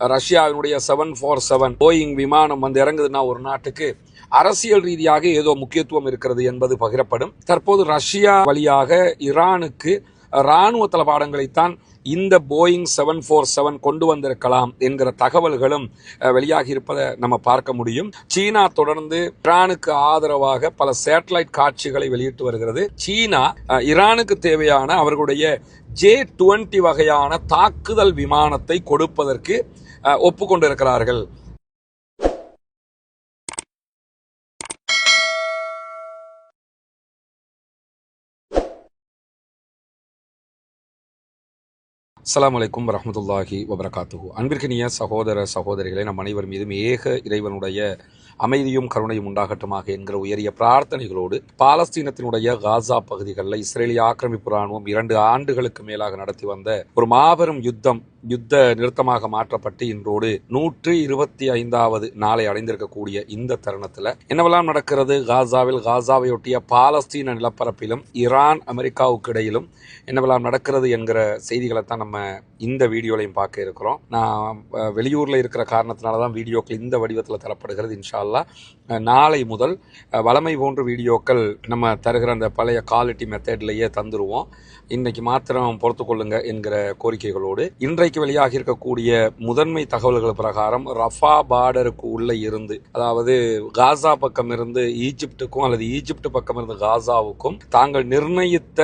ரஷ்யாவினுடைய seven four seven Boeing விமானம் வந்து இறங்குதுன்னா ஒரு நாட்டுக்கு அரசியல் ரீதியாக ஏதோ முக்கியத்துவம் இருக்கிறது என்பது பகிரப்படும். தற்போது ரஷ்யா வழியாக ஈரானுக்கு ராணுவ தளபாடங்களைத்தான் இந்த போயிங் செவன் ஃபோர் செவன் கொண்டு வந்திருக்கலாம் என்கிற தகவல்களும் வெளியாகி இருப்பதை நம்ம பார்க்க முடியும். சீனா தொடர்ந்து ஈரானுக்கு ஆதரவாக பல சேட்டலைட் காட்சிகளை வெளியிட்டு வருகிறது. சீனா ஈரானுக்கு தேவையான அவர்களுடைய ஜே டுவெண்ட்டி வகையான தாக்குதல் விமானத்தை கொடுப்பதற்கு ஒப்புக்கொண்டிருக்கிறார்கள். அஸ்லாம் அலைக்கும் வரமத்துல்லாஹி வபரகாத்துஹு. அன்பிற்கினிய சகோதர சகோதரிகளை நம் அனைவர் மீதும் ஏக இறைவனுடைய அமைதியும் கருணையும் உண்டாகட்டுமாக என்கிற உயரிய பிரார்த்தனைகளோடு பாலஸ்தீனத்தினுடைய காசா பகுதிகளில் இஸ்ரேலிய ஆக்கிரமிப்பு ராணுவம் இரண்டு ஆண்டுகளுக்கு மேலாக நடத்தி வந்த ஒரு மாபெரும் யுத்தம் யுத்த நிறுத்தமாக மாற்றப்பட்டு இன்றோடு நூற்று இருபத்தி ஐந்தாவது நாளை அடைந்திருக்கக்கூடிய இந்த தருணத்தில் என்னவெல்லாம் நடக்கிறது? காசாவில் காசாவையொட்டிய பாலஸ்தீன நிலப்பரப்பிலும் ஈரான் அமெரிக்காவுக்கு இடையிலும் என்னவெல்லாம் நடக்கிறது என்கிற செய்திகளை தான் நம்ம இந்த வீடியோலையும் பார்க்க இருக்கிறோம். நான் வெளியூரில் இருக்கிற காரணத்தினால தான் வீடியோக்கள் இந்த வடிவத்தில் தரப்படுகிறது. இன்ஷால் அல்லாஹ் நாளை முதல் வளமை போன்ற வீடியோக்கள் நம்ம தருகிற அந்த பழைய குவாலிட்டி மெத்தட்லேயே தந்துடுவோம் இன்னைக்கு மாத்திரம் பொறுத்து கொள்ளுங்க என்கிற கோரிக்கைகளோடு. இன்றைக்கு வெளியாக இருக்கக்கூடிய முதன்மை தகவல்கள் பிரகாரம் ரஃபா பார்டருக்கு உள்ளே இருந்து அதாவது காசா பக்கம் இருந்து ஈஜிப்டுக்கும் அல்லது ஈஜிப்ட் பக்கம் இருந்து காசாவுக்கும் தாங்கள் நிர்ணயித்த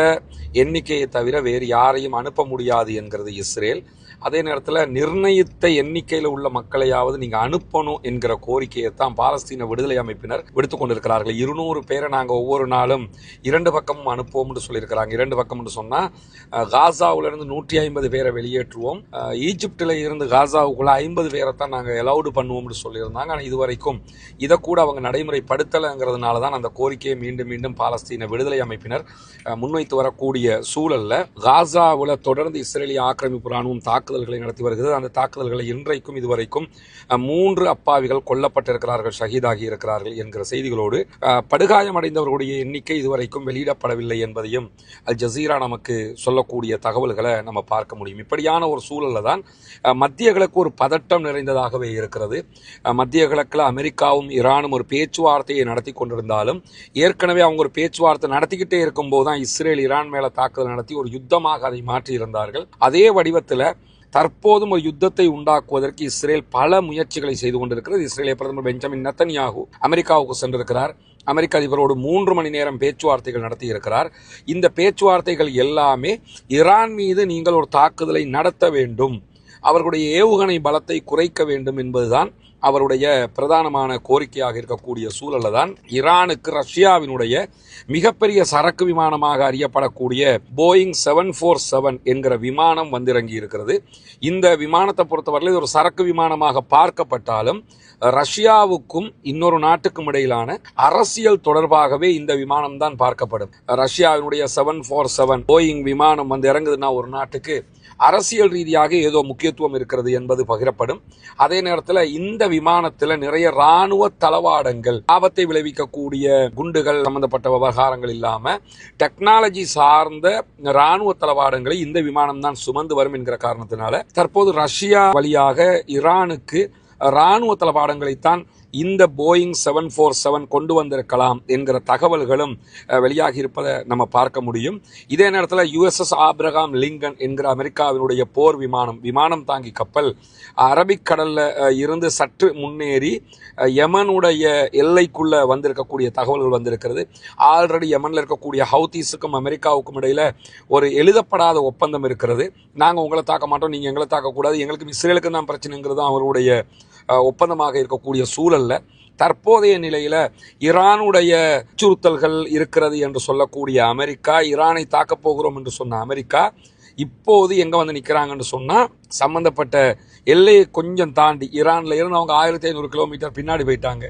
எண்ணிக்கையை தவிர வேறு யாரையும் அனுப்ப முடியாது என்கிறது இஸ்ரேல். அதே நேரத்தில் நிர்ணயித்த எண்ணிக்கையில் உள்ள மக்களையாவது நீங்கள் அனுப்பணும் என்கிற கோரிக்கையை தான் பாலஸ்தீன விடுதலை அமைப்பினர் விடுத்து கொண்டிருக்கிறார்கள். இருநூறு பேரை நாங்கள் ஒவ்வொரு நாளும் இரண்டு பக்கமும் அனுப்புவோம்னு சொல்லியிருக்கிறாங்க. இரண்டு பக்கம்னு சொன்னால் காசாவிலிருந்து நூற்றி ஐம்பது பேரை வெளியேற்றுவோம். ஈஜிப்டில் இருந்து காசாவுக்குள்ள ஐம்பது பேரை தான் நாங்கள் அலௌடு பண்ணுவோம்னு சொல்லியிருந்தாங்க. ஆனால் இதுவரைக்கும் இதை கூட அவங்க நடைமுறைப்படுத்தலைங்கிறதுனால தான் அந்த கோரிக்கையை மீண்டும் மீண்டும் பாலஸ்தீன விடுதலை அமைப்பினர் முன்வைத்து வரக்கூடிய சூழல்ல காசாவில் தொடர்ந்து இஸ்ரேலிய ஆக்கிரமிப்பு ராணுவம் தாக்குதல்களை நடத்தி வருகிறது. அந்த தாக்குதல்களை இன்றைக்கும் இதுவரைக்கும் மூன்று அப்பாவிகள் கொல்லப்பட்டிருக்கிறார்கள் ஷஹீதாகி இருக்கிறார்கள் என்கிற செய்திகளோடு. படுகாயமடைந்தவர்களுடைய எண்ணிக்கை இதுவரைக்கும் வெளியிடப்படவில்லை என்பதையும் அல் ஜசீரா நமக்கு சொல்லக்கூடிய தகவல்களை நம்ம பார்க்க முடியும். இப்படியான ஒரு சூழல்ல தான் மத்திய கிழக்கு ஒரு பதட்டம் நிறைந்ததாகவே இருக்கிறது. மத்திய கிழக்கில் அமெரிக்காவும் ஈரானும் ஒரு பேச்சுவார்த்தையை நடத்தி கொண்டிருந்தாலும் ஏற்கனவே அவங்க ஒரு பேச்சுவார்த்தை நடத்திக்கிட்டே இருக்கும்போது தான் இஸ்ரேல் ஈரான் மேலே தாக்குதல் நடத்தி ஒரு யுத்தமாக அதை மாற்றி இருந்தார்கள் அதே வடிவத்தில் தற்போதும் ஒரு யுத்தத்தை உண்டாக்குவதற்கு இஸ்ரேல் பல முயற்சிகளை செய்து கொண்டிருக்கிறது. இஸ்ரேலிய பிரதமர் பெஞ்சமின் நத்தன்யாகு அமெரிக்காவுக்கு சென்றிருக்கிறார். அமெரிக்க அதிபரோடு மூன்று மணி நேரம் பேச்சுவார்த்தைகள் நடத்தி இருக்கிறார் இந்த பேச்சுவார்த்தைகள் எல்லாமே ஈரான் மீது நீங்கள் ஒரு தாக்குதலை நடத்த வேண்டும். அவர்களுடைய ஏவுகணை பலத்தை குறைக்க வேண்டும் என்பதுதான் அவருடைய பிரதானமான கோரிக்கையாக இருக்கக்கூடிய சூழல்ல தான் ஈரானுக்கு ரஷ்யாவினுடைய மிகப்பெரிய சரக்கு விமானமாக அறியப்படக்கூடிய போயிங் செவன் ஃபோர் செவன் என்கிற விமானம் வந்திறங்கி இருக்கிறது. இந்த விமானத்தை பொறுத்தவரையில் இது ஒரு சரக்கு விமானமாக பார்க்கப்பட்டாலும் ரஷ்யாவுக்கும் இன்னொரு நாட்டுக்கும் இடையிலான அரசியல் தொடர்பாகவே இந்த விமானம் தான் பார்க்கப்படும். ரஷ்யாவினுடைய செவன் ஃபோர் செவன் போயிங் விமானம் வந்து இறங்குதுன்னா ஒரு நாட்டுக்கு அரசியல் ரீதியாக ஏதோ முக்கியத்துவம் இருக்கிறது என்பது பகிரப்படும். அதே நேரத்தில் இந்த விமானத்தில் நிறைய ராணுவ தளவாடங்கள் ஆபத்தை விளைவிக்கக்கூடிய குண்டுகள் சம்பந்தப்பட்ட விவகாரங்கள் இல்லாமல் டெக்னாலஜி சார்ந்த ராணுவ தளவாடங்களை இந்த விமானம் தான் சுமந்து வரும் என்கிற காரணத்தினால தற்போது ரஷ்யா வழியாக ஈரானுக்கு ராணுவ தளபாடங்களைத்தான் இந்த போயிங் செவன் ஃபோர் செவன் கொண்டு வந்திருக்கலாம் என்கிற தகவல்களும் வெளியாகி இருப்பதை நம்ம பார்க்க முடியும். இதே நேரத்தில் யுஎஸ்எஸ் ஆப்ரகாம் லிங்கன் என்கிற அமெரிக்காவினுடைய போர் விமானம் விமானம் தாங்கி கப்பல் அரபிக்கடலில் இருந்து சற்று முன்னேறி யமனுடைய எல்லைக்குள்ளே வந்திருக்கக்கூடிய தகவல்கள் வந்திருக்கிறது. ஆல்ரெடி யமனில் இருக்கக்கூடிய ஹவுதீஸுக்கும் அமெரிக்காவுக்கும் இடையில் ஒரு எழுதப்படாத ஒப்பந்தம் இருக்கிறது. நாங்கள் உங்களை தாக்க மாட்டோம் நீங்கள் எங்களை தாக்கக்கூடாது எங்களுக்கு இஸ்ரேலுக்கு தான் பிரச்சனைங்கிறது தான் அவருடைய ஒப்பந்தமாக இருக்கக்கூடிய சூழல். அல்ல. தற்போதைய நிலையில் ஈரானுடைய அச்சுறுத்தல்கள் இருக்கிறது என்று சொல்லக்கூடிய அமெரிக்கா ஈரானை தாக்கப் போகிறோம் என்று சொன்ன அமெரிக்கா இப்போது எங்க வந்து நிற்கிறாங்கன்னு சொன்னா சம்மந்தப்பட்ட எல்லையை கொஞ்சம் தாண்டி ஈரானில் இருந்து அவங்க ஆயிரத்தி ஐநூறு கிலோமீட்டர் பின்னாடி போயிட்டாங்க.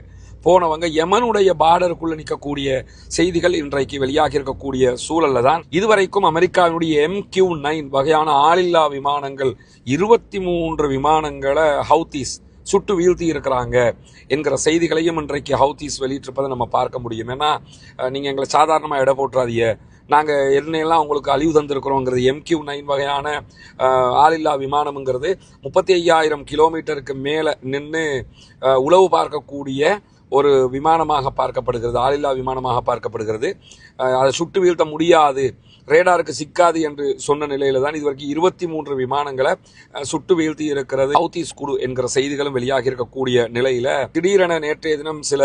போனவங்க யமனுடைய பார்டருக்குள்ள நிற்கக்கூடிய செய்திகள் இன்றைக்கு வெளியாகி இருக்கக்கூடிய சூழல்ல தான். இதுவரைக்கும் அமெரிக்காவினுடைய எம் கியூ நைன் வகையான ஆளில்லா விமானங்கள் இருபத்தி மூன்று விமானங்களை ஹவுதீஸ் சுட்டு வீழ்த்தி இருக்கிறாங்க என்கிற செய்திகளையும் இன்றைக்கு ஹவுதீஸ் வெளியிட்டிருப்பதை நம்ம பார்க்க முடியும். ஏன்னா நீங்கள் எங்களை சாதாரணமாக இட போட்டுறாதீங்க. நாங்கள் எண்ணெயெல்லாம் உங்களுக்கு அழிவு தந்திருக்கிறோங்கிறது எம்கியூ நைன் வகையான ஆளில்லா விமானம்ங்கிறது முப்பத்தி ஐயாயிரம் கிலோமீட்டருக்கு மேலே நின்று உளவு பார்க்கக்கூடிய ஒரு விமானமாக பார்க்கப்படுகிறது. ஆளில்லா விமானமாக பார்க்கப்படுகிறது. அதை சுட்டு வீழ்த்த முடியாது. ரேடாருக்கு சிக்காது என்று சொன்ன நிலையில தான் இதுவரைக்கும் இருபத்தி மூன்று விமானங்களை சுட்டு வீழ்த்தி இருக்கிறது. ஹவுதீஸ் குழு என்கிற செய்திகளும் வெளியாகி இருக்கக்கூடிய நிலையில திடீரென நேற்றைய தினம் சில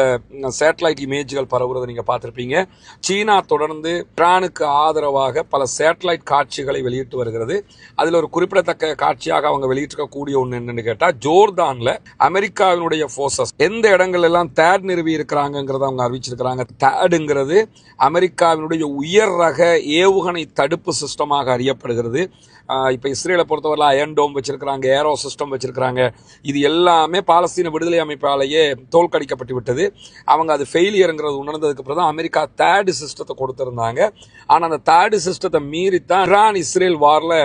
சேட்டலைட் இமேஜ்கள் பரவுறதை நீங்க பார்த்திருப்பீங்க. சீனா தொடர்ந்து ஈரானுக்கு ஆதரவாக பல சேட்டலைட் காட்சிகளை வெளியிட்டு வருகிறது. அதில் ஒரு குறிப்பிடத்தக்க காட்சியாக அவங்க வெளியிட்டிருக்கக்கூடிய ஒன்று என்னன்னு கேட்டால் ஜோர்தான்ல அமெரிக்காவினுடைய ஃபோர்சஸ் எந்த இடங்கள் எல்லாம் தேட் நிறுவி இருக்கிறாங்கிறத அவங்க அறிவிச்சிருக்கிறாங்க. தேடுங்கிறது அமெரிக்காவினுடைய உயர் ரக ஏவுகணை தடுப்பு சிஸ்டமாக அறியப்படுகிறது. இப்போ இஸ்ரேலை பொறுத்தவரை அயன் டோம் வச்சிருக்கிறாங்க ஏரோ சிஸ்டம் வச்சுருக்கிறாங்க. இது எல்லாமே பாலஸ்தீன விடுதலை அமைப்பாலேயே தோல்கடிக்கப்பட்டு விட்டது. அவங்க அது ஃபெயிலியருங்கிறது உணர்ந்ததுக்கு அப்புறம் தான் அமெரிக்கா தேர்டு சிஸ்டத்தை கொடுத்துருந்தாங்க. ஆனால் அந்த தேர்டு சிஸ்டத்தை மீறித்தான் ஈரான் இஸ்ரேல் வாரில்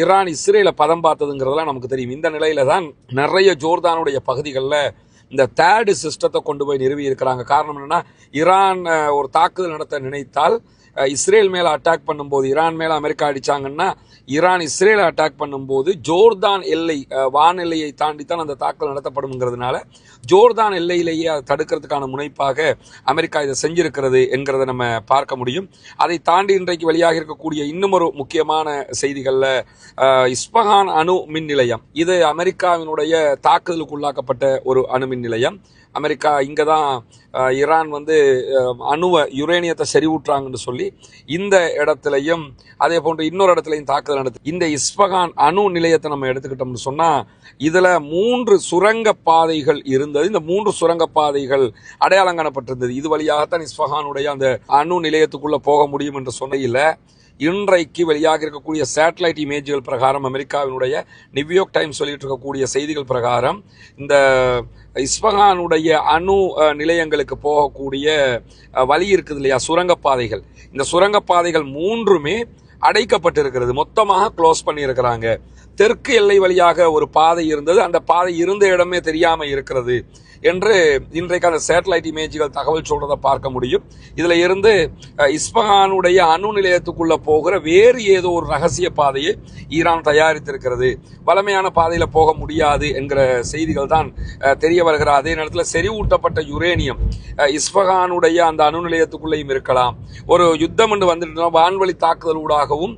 ஈரான் இஸ்ரேலை பதம் பார்த்ததுங்கிறதெல்லாம் நமக்கு தெரியும். இந்த நிலையில தான் நிறைய ஜோர்தானுடைய பகுதிகளில் இந்த தேர்டு சிஸ்டத்தை கொண்டு போய் நிறுவி இருக்கிறாங்க காரணம் என்னன்னா ஈரான் ஒரு தாக்குதல் நடத்த நினைத்தால் இஸ்ரேல் மேலே அட்டாக் பண்ணும்போது ஈரான் மேலே அமெரிக்கா அடிச்சாங்கன்னா ஈரான் இஸ்ரேலை அட்டாக் பண்ணும்போது ஜோர்தான் எல்லை அஹ், வான் எல்லையை தாண்டித்தான் அந்த தாக்குதல் நடத்தப்படும்ங்கிறதுனால ஜோர்தான் எல்லையிலேயே அதை தடுக்கிறதுக்கான முனைப்பாக அமெரிக்கா இதை செஞ்சிருக்கிறது என்கிறத நம்ம பார்க்க முடியும். அதை தாண்டி இன்றைக்கு வெளியாக இருக்கக்கூடிய இன்னும் ஒரு முக்கியமான செய்திகளில் இஸ்பஹான் அணு மின் நிலையம் இது அமெரிக்காவினுடைய தாக்குதலுக்கு உள்ளாக்கப்பட்ட ஒரு அணு மின் நிலையம் அமெரிக்கா இங்கே தான் ஈரான் வந்து அணுவை யுரேனியத்தை செறிவூட்டுறாங்கன்னு சொல்லி இந்த இடத்துலையும் அதே போன்று இன்னொரு இடத்துலையும் தாக்குதல் நடத்து இந்த இஸ்பகான் அணு நிலையத்தை நம்ம எடுத்துக்கிட்டோம்னு சொன்னால் இதில் மூன்று சுரங்க பாதைகள் இருந்தது. இந்த மூன்று சுரங்க பாதைகள் அடையாளம் காணப்பட்டிருந்தது. இது வழியாகத்தான் இஸ்பகானுடைய அந்த அணு நிலையத்துக்குள்ளே போக முடியும் என்று சொன்னையில் இன்றைக்கு வெளியாக இருக்கக்கூடிய சேட்டலைட் இமேஜ்கள் பிரகாரம் அமெரிக்காவினுடைய நியூயார்க் டைம்ஸ் சொல்லிட்டு இருக்கக்கூடிய செய்திகள் பிரகாரம் இந்த இஸ்பகானுடைய அணு நிலையங்களுக்கு போகக்கூடிய வழி இருக்குது இல்லையா? சுரங்கப்பாதைகள். இந்த சுரங்கப்பாதைகள் மூன்றுமே அடைக்கப்பட்டிருக்கிறது. மொத்தமாக க்ளோஸ் பண்ணியிருக்கிறாங்க. தெற்கு எல்லை வழியாக ஒரு பாதை இருந்தது. அந்த பாதை இருந்த இடமே தெரியாமல் இருக்கிறது என்று இன்றைக்கு அந்த சேட்டலைட் இமேஜ்கள் தகவல் சொல்றதை பார்க்க முடியும். இதுல இருந்து இஸ்பஹானுடைய அணு நிலையத்துக்குள்ள போகிற வேறு ஏதோ ஒரு ரகசிய பாதையை ஈரான் தயாரித்திருக்கிறது. வளமையான பாதையில போக முடியாது என்கிற செய்திகள் தான் தெரிய வருகிற அதே நேரத்தில் செறிவூட்டப்பட்ட யுரேனியம் இஸ்பஹானுடைய அந்த அணு நிலையத்துக்குள்ளேயும் இருக்கலாம். ஒரு யுத்தம் என்று வந்துட்டு வான்வழி தாக்குதல் ஊடாக வழியாகவும்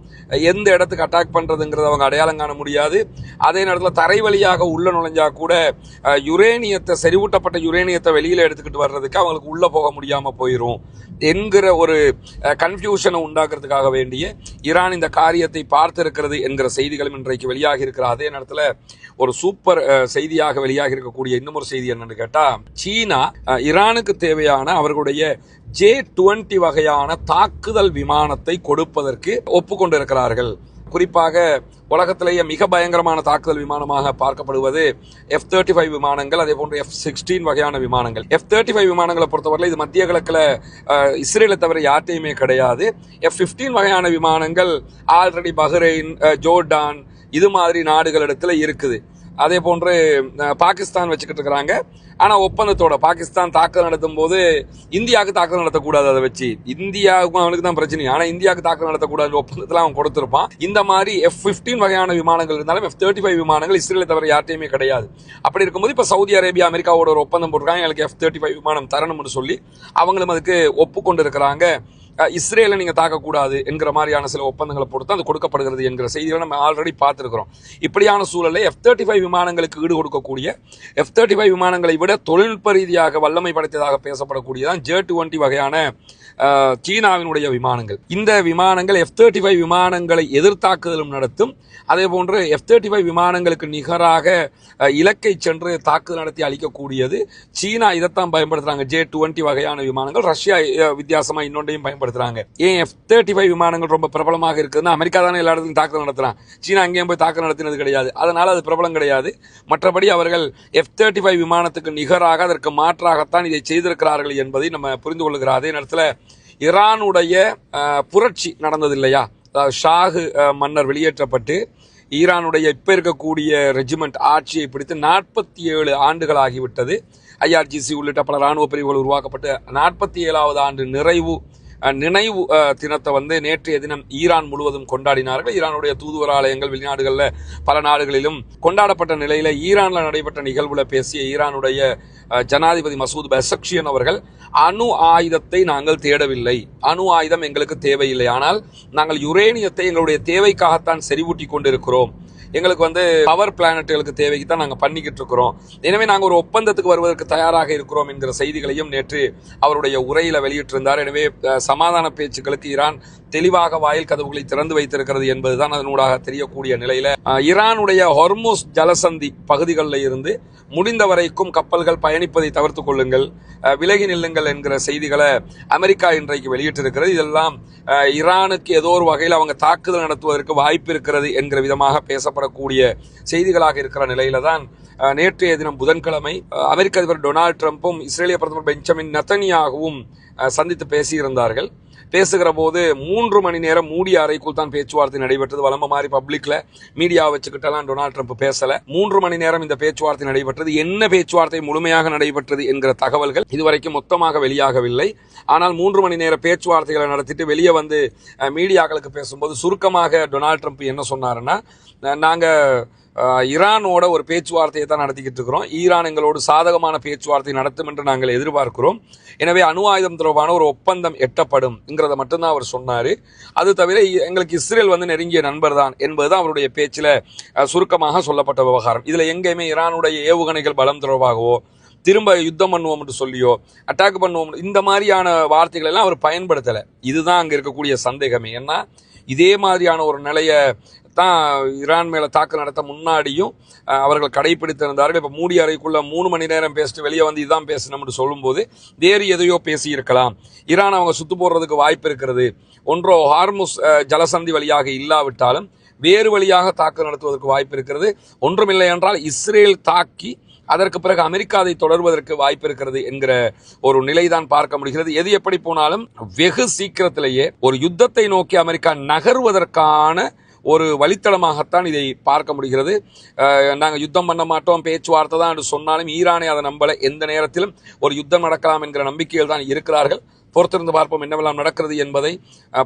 எந்த இடத்துக்கு அட்டாக் பண்ணுறதுங்கிறத அவங்க அடையாளம் காண முடியாது. அதே நேரத்தில் தரை வழியாக உள்ள நுழைஞ்சா கூட யுரேனியத்தை செறிவூட்டப்பட்ட யுரேனியத்தை வெளியில எடுத்துக்கிட்டு வர்றதுக்கு அவங்களுக்கு உள்ள போக முடியாம போயிடும் என்கிற ஒரு கன்ஃபியூஷனை உண்டாக்குறதுக்காக வேண்டிய ஈரான் இந்த காரியத்தை பார்த்திருக்கிறது என்கிற செய்திகளும் இன்றைக்கு வெளியாகி இருக்கிற அதே நேரத்தில் ஒரு சூப்பர் செய்தியாக வெளியாகி இருக்கக்கூடிய இன்னும் ஒரு செய்தி என்னன்னு கேட்டால் சீனா ஈரானுக்கு தேவையான அவர்களுடைய ஜே டுவெண்ட்டி வகையான தாக்குதல் விமானத்தை கொடுப்பதற்கு ஒப்புக்கொண்டிருக்கிறார்கள். குறிப்பாக உலகத்திலேயே மிக பயங்கரமான தாக்குதல் விமானமாக பார்க்கப்படுவது எஃப் தேர்ட்டி ஃபைவ் விமானங்கள் அதே போன்று எஃப் சிக்ஸ்டீன் வகையான விமானங்கள். எஃப் தேர்ட்டி ஃபைவ் விமானங்களை பொறுத்தவரையில் இது மத்திய கிழக்கில் இஸ்ரேலை தவிர யார்ட்டையுமே கிடையாது. எஃப் ஃபிஃப்டீன் வகையான விமானங்கள் ஆல்ரெடி பஹ்ரைன் ஜோர்டான் இது மாதிரி நாடுகளிடத்தில் இருக்குது. அதே போன்று பாகிஸ்தான் வச்சுக்கிட்டு இருக்கிறாங்க. ஆனால் ஒப்பந்தத்தோட பாகிஸ்தான் தாக்குதல் நடத்தும் போது இந்தியாவுக்கு தாக்குதல் நடத்தக்கூடாது அதை வச்சு. இந்தியாவுக்கும் அவனுக்கு தான் பிரச்சனை. ஆனால் இந்தியாவுக்கு தாக்குதல் நடத்தக்கூடாது ஒப்பந்தத்தில் அவன் கொடுத்துருப்பான். இந்த மாதிரி எஃப் ஃபிஃப்டீன் வகையான விமானங்கள் இருந்தாலும் எஃப் தேர்ட்டி ஃபைவ் விமானங்கள் இஸ்ரேலை தவிர யார்ட்டையுமே கிடையாது. அப்படி இருக்கும்போது இப்போ சவுதி அரேபியா அமெரிக்காவோட ஒரு ஒப்பந்தம் போட்டிருக்காங்க. எங்களுக்கு எஃப் தேர்ட்டி ஃபைவ் விமானம் தரணும்னு சொல்லி அவங்களும் அதுக்கு ஒப்புக்கொண்டு இருக்கிறாங்க. இஸ்ரேலை நீங்கள் தாக்கக்கூடாது என்கிற மாதிரியான சில ஒப்பந்தங்களை பொறுத்து அது கொடுக்கப்படுகிறது என்கிற செய்திகளை நம்ம ஆல்ரெடி பார்த்துருக்கிறோம். இப்படியான சூழலை எஃப் தேர்ட்டி ஃபைவ் விமானங்களுக்கு ஈடு கொடுக்கக்கூடிய எஃப் தேர்ட்டி ஃபைவ் விமானங்களை விட தொழில்நுட்ப ரீதியாக வல்லமை படைத்ததாக பேசப்படக்கூடியதான் ஜே டுவெண்ட்டி வகையான சீனாவினுடைய விமானங்கள். இந்த விமானங்கள் எஃப் தேர்ட்டி ஃபைவ் விமானங்களை எதிர்த்தாக்குதலும் நடத்தும். அதே போன்று எஃப் தேர்ட்டி ஃபைவ் விமானங்களுக்கு நிகராக இலக்கை சென்று தாக்குதல் நடத்தி அளிக்கக்கூடியது. சீனா இதைத்தான் பயன்படுத்துகிறாங்க ஜே டுவெண்ட்டி வகையான விமானங்கள். ரஷ்யா வித்தியாசமாக இன்னொன்றையும் இன்னொன்றையும் பயன்படுத்துறாங்க. ஏன் எஃப் தேர்ட்டி ஃபைவ் விமானங்கள் ரொம்ப பிரபலமாக இருக்குதுன்னா அமெரிக்கா தானே எல்லா இடத்துலையும் தாக்குதல் நடத்துறான். சீனா அங்கேயும் போய் தாக்குதல் நடத்தினது கிடையாது. அதனால அது பிரபலம் கிடையாது. மற்றபடி அவர்கள் எஃப் தேர்ட்டி ஃபைவ் விமானத்துக்கு நிகராக அதற்கு மாற்றாகத்தான் இதை செய்திருக்கிறார்கள் என்பதை நம்ம புரிந்து கொள்ளுகிற அதே நேரத்தில் ஈரானுடைய புரட்சி நடந்தது இல்லையா அதாவது ஷாகு மன்னர் வெளியேற்றப்பட்டு ஈரானுடைய இப்போ இருக்கக்கூடிய ரெஜிமெண்ட் ஆட்சியை பிடித்து நாற்பத்தி ஏழு ஆண்டுகள் ஆகிவிட்டது. ஐஆர்ஜிசி உள்ளிட்ட பல இராணுவ பிரிவுகள் உருவாக்கப்பட்டு நாற்பத்தி ஏழாவது ஆண்டு நிறைவு நினைவு தினத்தை வந்து நேற்றைய தினம் ஈரான் முழுவதும் கொண்டாடினார்கள். ஈரானுடைய தூதுவராலயங்கள் வெளிநாடுகளில் பல நாடுகளிலும் கொண்டாடப்பட்ட நிலையில் ஈரானில் நடைபெற்ற நிகழ்வுல பேசிய ஈரானுடைய ஜனாதிபதி மசூத் பெசக்ஷியன் அவர்கள் அணு ஆயுதத்தை நாங்கள் தேடவில்லை. அணு ஆயுதம் எங்களுக்கு தேவையில்லை. ஆனால் நாங்கள் யுரேனியத்தை எங்களுடைய தேவைக்காகத்தான் செறிவூட்டி கொண்டிருக்கிறோம். எங்களுக்கு வந்து பவர் பிளானட்டுகளுக்கு தேவைக்கு தான் நாங்கள் பண்ணிக்கிட்டு இருக்கிறோம். எனவே நாங்கள் ஒரு ஒப்பந்தத்துக்கு வருவதற்கு தயாராக இருக்கிறோம் என்கிற செய்திகளையும் நேற்று அவருடைய உரையில் வெளியிட்டிருந்தார். எனவே சமாதான பேச்சுக்களுக்கு ஈரான் தெளிவாக வாயில் கதவுகளை திறந்து வைத்திருக்கிறது என்பதுதான் அதனூடாக தெரியக்கூடிய நிலையில ஈரானுடைய ஹொர்முஸ் ஜலசந்தி பகுதிகளில் இருந்து முடிந்த வரைக்கும் கப்பல்கள் பயணிப்பதை தவிர்த்து கொள்ளுங்கள் விலகி நில்லுங்கள் என்கிற செய்திகளை அமெரிக்கா இன்றைக்கு வெளியிட்டிருக்கிறது. இதெல்லாம் ஈரானுக்கு ஏதோ ஒரு வகையில் அவங்க தாக்குதல் நடத்துவதற்கு வாய்ப்பு இருக்கிறது என்கிற விதமாக பேசப்படக்கூடிய செய்திகளாக இருக்கிற நிலையில தான் நேற்றைய தினம் புதன்கிழமை அமெரிக்க அதிபர் டொனால்ட் ட்ரம்ப்பும் இஸ்ரேலிய பிரதமர் பெஞ்சமின் நத்தனியாகவும் சந்தித்து பேசியிருந்தார்கள். பேசுகிற போது மூன்று மணி நேரம் மூடிய அறைக்குள் தான் பேச்சுவார்த்தை நடைபெற்றது. வளம்ப மாதிரி பப்ளிக்ல மீடியா வச்சுக்கிட்டலாம் டொனால்ட் ட்ரம்ப் பேசல. மூன்று மணி நேரம் இந்த பேச்சுவார்த்தை நடைபெற்றது. என்ன பேச்சுவார்த்தை முழுமையாக நடைபெற்றது என்கிற தகவல்கள் இதுவரைக்கும் மொத்தமாக வெளியாகவில்லை. ஆனால் மூன்று மணி நேர பேச்சுவார்த்தைகளை நடத்திட்டு வெளியே வந்து மீடியாக்களுக்கு பேசும்போது சுருக்கமாக டொனால்ட் ட்ரம்ப் என்ன சொன்னாருன்னா நாங்கள் ஈரானோட ஒரு பேச்சுவார்த்தையை தான் நடத்திக்கிட்டு இருக்கிறோம். ஈரான் எங்களோடு சாதகமான பேச்சுவார்த்தை நடத்தும் என்று நாங்கள் எதிர்பார்க்கிறோம். எனவே அணு ஆயுதம் தொடர்பான ஒரு ஒப்பந்தம் எட்டப்படும்ங்கிறத மட்டும்தான் அவர் சொன்னார். அது தவிர இ- எங்களுக்கு இஸ்ரேல் வந்து நெருங்கிய நண்பர் தான் என்பதுதான் அவருடைய பேச்சில் சுருக்கமாக சொல்லப்பட்ட விவகாரம். இதில் எங்கேயுமே ஈரானுடைய ஏவுகணைகள் பலம் தொடர்பாகவோ திரும்ப யுத்தம் பண்ணுவோம் என்று சொல்லியோ அட்டாக் பண்ணுவோம் இந்த மாதிரியான வார்த்தைகள் எல்லாம் அவர் பயன்படுத்தலை. இதுதான் அங்கே இருக்கக்கூடிய சந்தேகமே. ஏன்னா இதே மாதிரியான ஒரு நிலையை தான் ஈரான் மேலே தாக்குதல் நடத்த முன்னாடியும் அவர்கள் கடைபிடித்திருந்தார்கள். இப்போ மூடி அறைக்குள்ள மூணு மணி நேரம் பேசிட்டு வெளியே வந்து இதுதான் பேசணும்னு சொல்லும்போது வேறு எதையோ பேசியிருக்கலாம். ஈரான் அவங்க சுத்து போடுறதுக்கு வாய்ப்பு இருக்கிறது. ஒன்றோ ஹார்முஸ் ஜலசந்தி வழியாக இல்லாவிட்டாலும் வேறு வழியாக தாக்குதல் நடத்துவதற்கு வாய்ப்பு இருக்கிறது. ஒன்றுமில்லை என்றால் இஸ்ரேல் தாக்கி அதற்கு பிறகு அமெரிக்கா அதை தொடர்வதற்கு வாய்ப்பு இருக்கிறது என்கிற ஒரு நிலைதான் பார்க்க முடிகிறது. எது எப்படி போனாலும் வெகு சீக்கிரத்திலேயே ஒரு யுத்தத்தை நோக்கி அமெரிக்கா நகர்வதற்கான ஒரு வழித்தடமாகத்தான் இதை பார்க்க முடிகிறது. நாங்கள் யுத்தம் பண்ண மாட்டோம் பேச்சுவார்த்தை தான் என்று சொன்னாலும் ஈரானே அதை நம்பலை. எந்த நேரத்திலும் ஒரு யுத்தம் நடக்கலாம் என்கிற நம்பிக்கையில் தான் இருக்கிறார்கள். பொறுத்திருந்து பார்ப்போம் என்னவெல்லாம் நடக்கிறது என்பதை.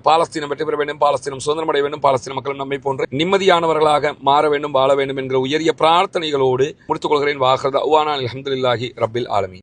பாலஸ்தீனம் வெற்றி பெற வேண்டும் பாலஸ்தீனம் சுதந்திரமடைய வேண்டும் பாலஸ்தீன மக்களும் நம்மை போன்று நிம்மதியானவர்களாக மாற வேண்டும் வாழ வேண்டும் என்கிற உயரிய பிரார்த்தனைகளோடு முடித்துக் கொள்கிறேன். வாஹர் அல்ஹம்துலில்லாஹி ரப்பில் ஆலமி